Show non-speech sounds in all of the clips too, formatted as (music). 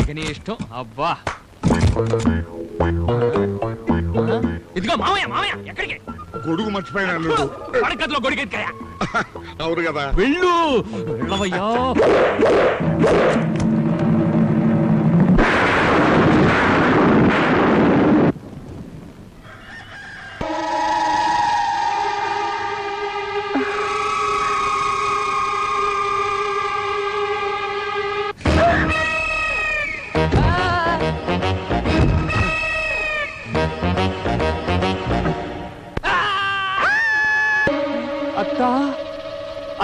ఇక నీ ఇష్టం. అబ్బా. ఇదిగో మామయ్య మామయ్య ఎక్కడికి? గొడుగు మర్చిపోయినా అల్లుడు. పడకట్లో అవును కదా. వెళ్ళు. వెళ్ళవయ్యా.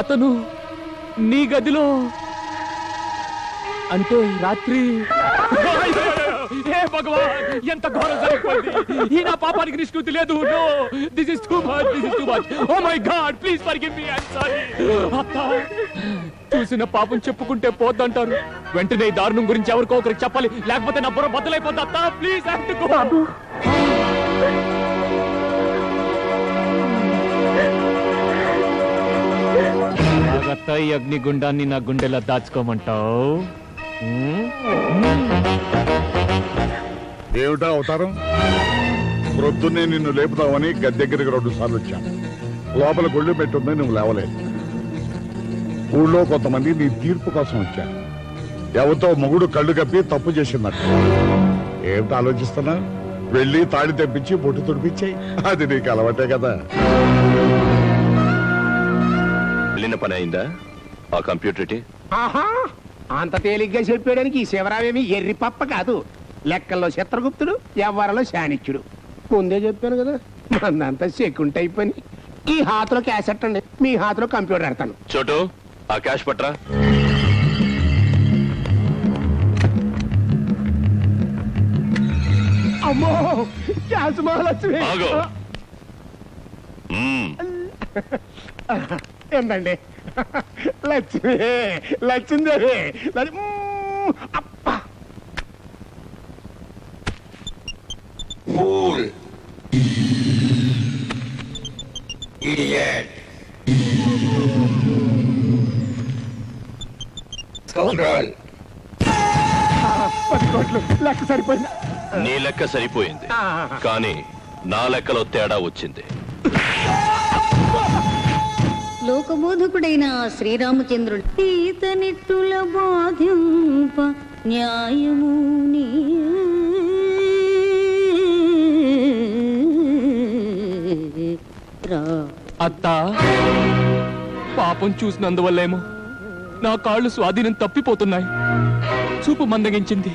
అతను నీ గదిలో అంటే రాత్రి ఏ భగవాన్ ఎంత ఘోరం జరిగిపోయింది ఈ నా పాపానికి నిష్కృతి లేదు no this is too much this is too much oh my God please forgive me I sorry అత్త చూసిన పాపం చెప్పుకుంటే పోద్దంటారు వెంటనే ఈ దారుణం గురించి ఎవరికో ఒకరికి చెప్పాలి లేకపోతే నా బుర్ర బద్దలైపోద్ది అత్త ప్లీజ్ హ్యావ్ టు గో రత్తాయి అగ్నిగుండాన్ని నా గుండెలా దాచుకోమంటావు. ఏమిటా అవతారం? ప్రొద్దున్నే నిన్ను లేపుతావని గది దగ్గరికి రెండు సార్లు వచ్చాను. లోపల గొళ్ళు పెట్టుందని నువ్వు లేవలేదు. ఊళ్ళో కొంతమంది నీ తీర్పు కోసం వచ్చారు. ఎవరితో మొగుడు కళ్ళు కప్పి తప్పు చేసిందట. ఏమిటి ఆలోచిస్తున్నా? వెళ్ళి తాడి తెప్పించి బొట్టు తుడిపించాయి. అది నీకు అలవాటే కదా. వెళ్ళిన పని అయిందా? ఆ కంప్యూటర్? ఆహా! అంత తేలిగ్గా చెప్పేయడానికి ఈ శివరామేమి ఎర్రి పప్ప కాదు. లెక్కల్లో చిత్రగుప్తుడు వ్యవహారంలో శానిచ్యుడు ముందే చెప్పాను కదా మందంతా సెకుంట్ అయిపోయి ఈ హాతులో క్యాసెట్ అండి మీ హాతులో కంప్యూటర్ పెడతాను చోటు ఆ క్యాష్ పట్రా అమ్మో! క్యాస్ మహాలక్ష్మి. ఆగు. మ్మ్. (laughs) ఏంటండి లక్ష్మి లక్ష్మీదేవి పది కోట్లు. లెక్క సరిపోయింది? నీ లెక్క సరిపోయింది. కానీ నా లెక్కలో తేడా వచ్చింది. లోకబోధకుడైన ఆ శ్రీరామచంద్రుడు. ఈతనిట్టుల బాధింప న్యాయము అత్త పాపం చూసినందువల్లేమో నా కాళ్ళు స్వాధీనం తప్పిపోతున్నాయి. చూపు మందగించింది.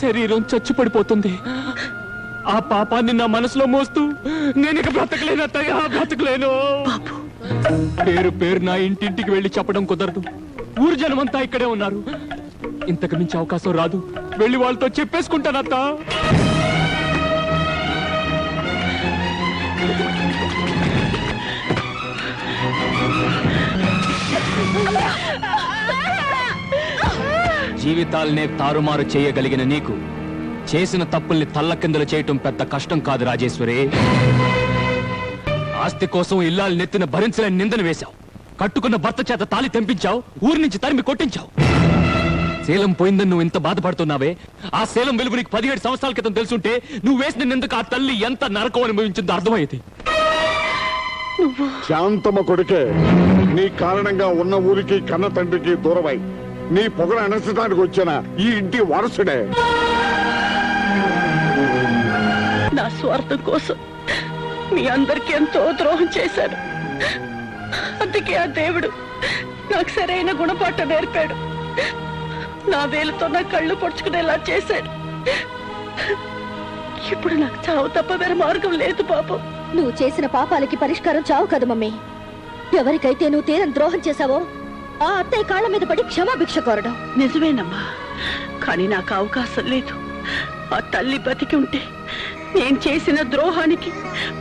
శరీరం చచ్చుపడిపోతుంది. ఆ పాపాన్ని నా మనసులో మోస్తూ నేను ఇక బ్రతకలేను. అత్తయ్య బ్రతకలేను పేరు పేరు నా ఇంటింటికి వెళ్ళి చెప్పడం కుదరదు. ఊరు జనమంతా ఇక్కడే ఉన్నారు. ఇంతకు మించి అవకాశం రాదు. వెళ్ళి వాళ్ళతో చెప్పేసుకుంటానత్త జీవితాల్నే తారుమారు చేయగలిగిన నీకు చేసిన తప్పుల్ని తల్లకిందలు చేయటం పెద్ద కష్టం కాదు రాజేశ్వరి. ఆస్తి కోసం ఇల్లాలు నెత్తిన భరించలేని నిందను వేశావు. కట్టుకున్న భర్త చేత తాలి తెంపించావు ఊరి నుంచి తరిమి కొట్టించావు. శీలం పోయిందని నువ్వు ఇంత బాధపడుతున్నావే? ఆ శీలం వెలుగు నీకు పదిహేడు సంవత్సరాల క్రితం తెలుసుంటే నువ్వు వేసిన నిందకు ఆ తల్లి ఎంత నరకం అనుభవించిందో అర్థమైంది శాంతమ్మ కొడుకే నీ కారణంగా ఉన్న ఊరికి కన్న తండ్రికి దూరమై నీ పొగర అనసడానికి వచ్చిన ఈ ఇంటి వారసుడే. నా స్వార్థం కోసం మీ అందరికి ఎంతో ద్రోహం చేశాను. అందుకే ఆ దేవుడు నాకు సరైన గుణపాఠం నేర్పాడు. నా వేలుతో నా కళ్ళు పొడుచుకునేలా చేశాడు. ఇప్పుడు నాకు చావు తప్ప వేరే మార్గం లేదు పాపం. నువ్వు చేసిన పాపాలకి పరిష్కారం చావు కదా మమ్మీ. ఎవరికైతే నువ్వు తీరం ద్రోహం చేశావో ఆ అత్తయ్య కాళ్ళ మీద పడి క్షమాభిక్ష కోరడం. నిజమేనమ్మా కానీ నాకు అవకాశం లేదు. ఆ తల్లి బతికి ఉంటే నేను చేసిన ద్రోహానికి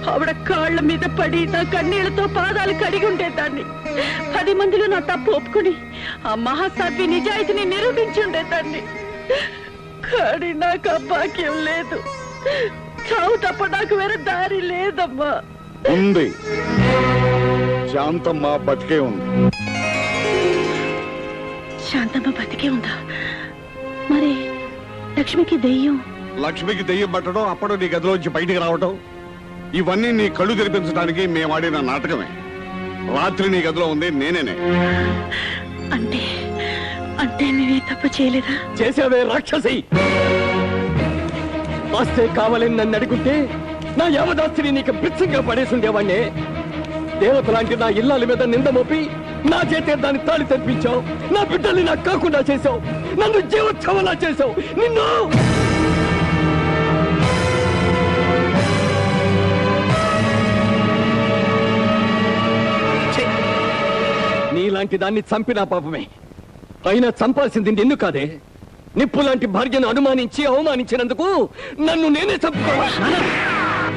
ఆవిడ కాళ్ళ మీద పడి నా కన్నీళ్ళతో పాదాలు కడిగి ఉండేదాన్ని. పది మందిలో నా తప్పు ఒప్పుకుని ఆ మహాసాధ్వి నిజాయితీని నిరూపించి ఉండేదాన్ని. కానీ నాకు ఆ భాగ్యం లేదు. చావు తప్ప నాకు వేరే దారి లేదమ్మా. ఉంది. శాంతమ్మ బతికే ఉంది. శాంతమ్మ బతికే ఉందా? మరి లక్ష్మికి దెయ్యం లక్ష్మికి దెయ్యం పట్టడం అప్పుడు నీ గదిలోంచి బయటికి రావటం ఇవన్నీ నీ కళ్ళు తెరిపించడానికి మేము ఆడిన నాటకమే. రాత్రి నీ గదిలో ఉంది నేనేనే. అంటే అంటే నేనే తప్పు చేయలేదా? చేసావే రాక్షసి! ఆస్తే కావాలని నన్ను అడుగుంటే నా యావదాస్తిని నీకు బిచ్చంగా పడేసుండేవాణ్ణే. దేవత లాంటి నా ఇల్లాల మీద నింద మోపి నా చేతే దాన్ని తాళి తెప్పించావు నా బిడ్డల్ని నాకు కాకుండా చేశావు. నన్ను జీవోత్సవంలా చేశావు. నిన్ను నీలాంటి దాన్ని చంపినా పాపమే. అయినా చంపాల్సింది నిన్ను కాదే. నిప్పు లాంటి భార్యను అనుమానించి అవమానించినందుకు నన్ను నేనే చంపుకోవాలి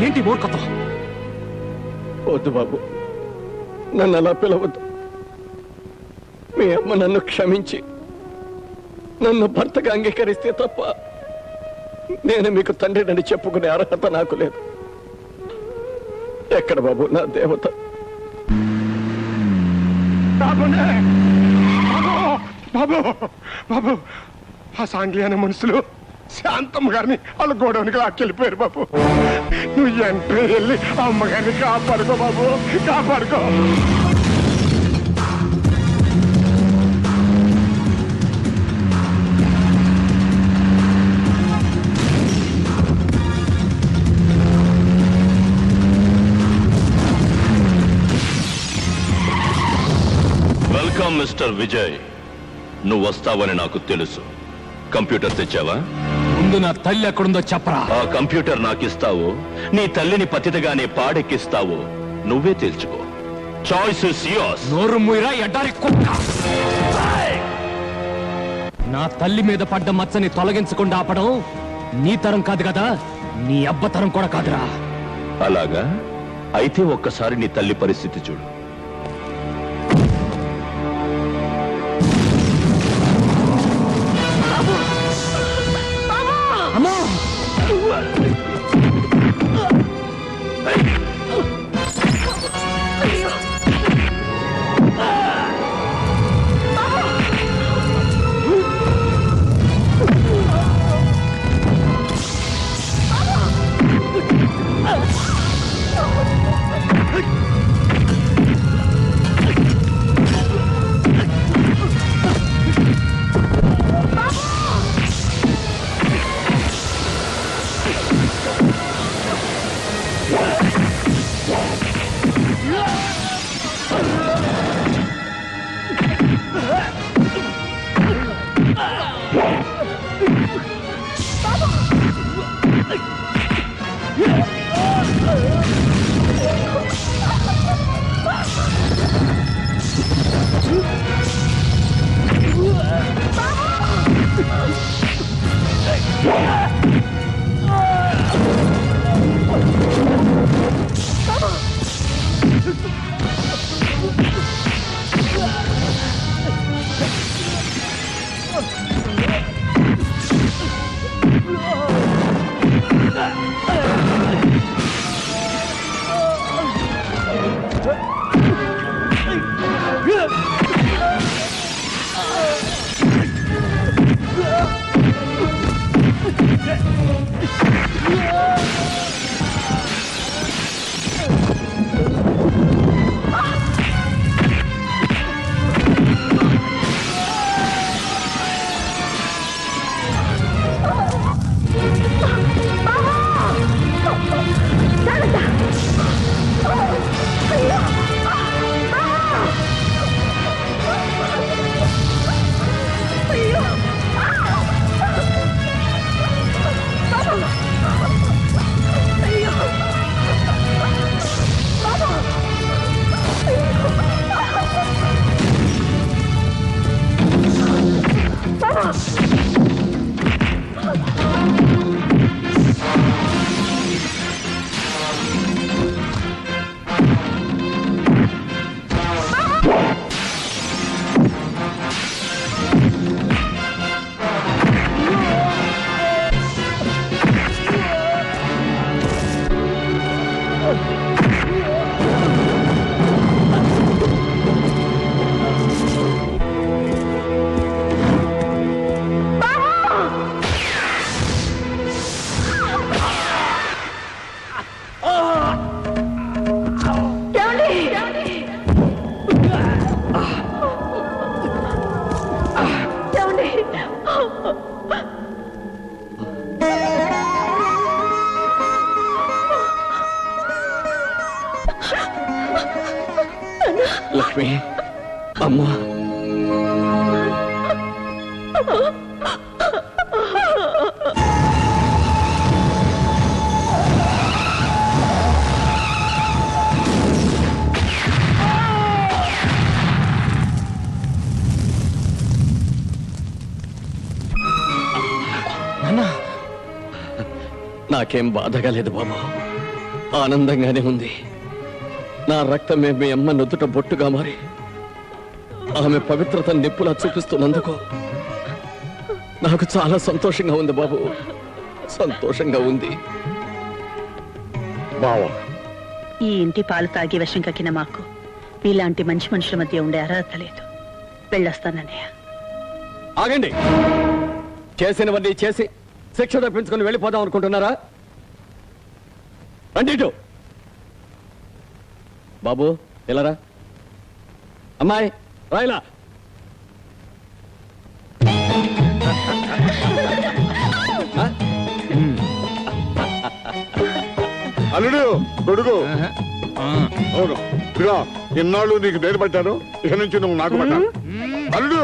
ఏంటి మూర్ఖత్వం వద్దు బాబు. నన్ను అలా పిలవద్దు. మీ అమ్మ నన్ను క్షమించి నన్ను భర్తగా అంగీకరిస్తే తప్ప నేను మీకు తండ్రినని చెప్పుకునే అర్హత నాకు లేదు. ఎక్కడ బాబు నా దేవత! బాబు బాబు బాబు. ఆ సాంగ్లీ అనే మనుషులు శాంతమ్మ గారిని వాళ్ళ గోడౌన్కి లాక్కెళ్ళిపోయారు బాబు. నువ్వు ఎంట్రీ వెళ్ళి అమ్మగారిని కాపాడుకో బాబు కాపాడుకో. మిస్టర్ విజయ్. నువ్వు వస్తావని నాకు తెలుసు. కంప్యూటర్ తెచ్చావా? ముందు నా తల్లి ఎక్కడుందో చెప్పరా. ఆ కంప్యూటర్ నాకు ఇస్తావు నీ తల్లిని పతితగానే పాడెక్కిస్తావు. నువ్వే తేల్చుకో చాయిస్ ఇస్ యోర్స్ నోరు ముయిరా ఎడ్డారి కుక్క. నా తల్లి మీద పడ్డ మచ్చని తొలగించకుండా ఆపడం నీ తరం కాదు కదా నీ అబ్బ తరం కూడా కాదురా. అలాగా? అయితే ఒక్కసారి నీ తల్లి పరిస్థితి చూడు. నాకేం బాధగా లేదు బాబు ఆనందంగానే ఉంది. నా రక్తమే మీ అమ్మ నుదుట బొట్టుగా మారి. ఆమె పవిత్రత నిప్పులా చూపిస్తున్నందుకు నాకు చాలా సంతోషంగా ఉంది బాబు. సంతోషంగా ఉంది. బావా. ఈ ఇంటి పాలు తాగి విషం కక్కిన మాకు ఇలాంటి మంచి మనుషుల మధ్య ఉండే అర్హత లేదు. వెళ్ళొస్తానన్నయ్య. ఆగండి. చేసినవన్నీ చేసి శిక్ష తప్పించుకొని వెళ్ళిపోదాం అనుకుంటున్నారా? రండి బాబు ఎలారా? అమ్మాయి రాయలా. అల్లుడు కొడుకు. అవును. ఇదిగో ఇన్నాళ్ళు నీకు నేను పట్టాను ఇక నుంచి నువ్వు నాకు పట్టాను అల్లుడు!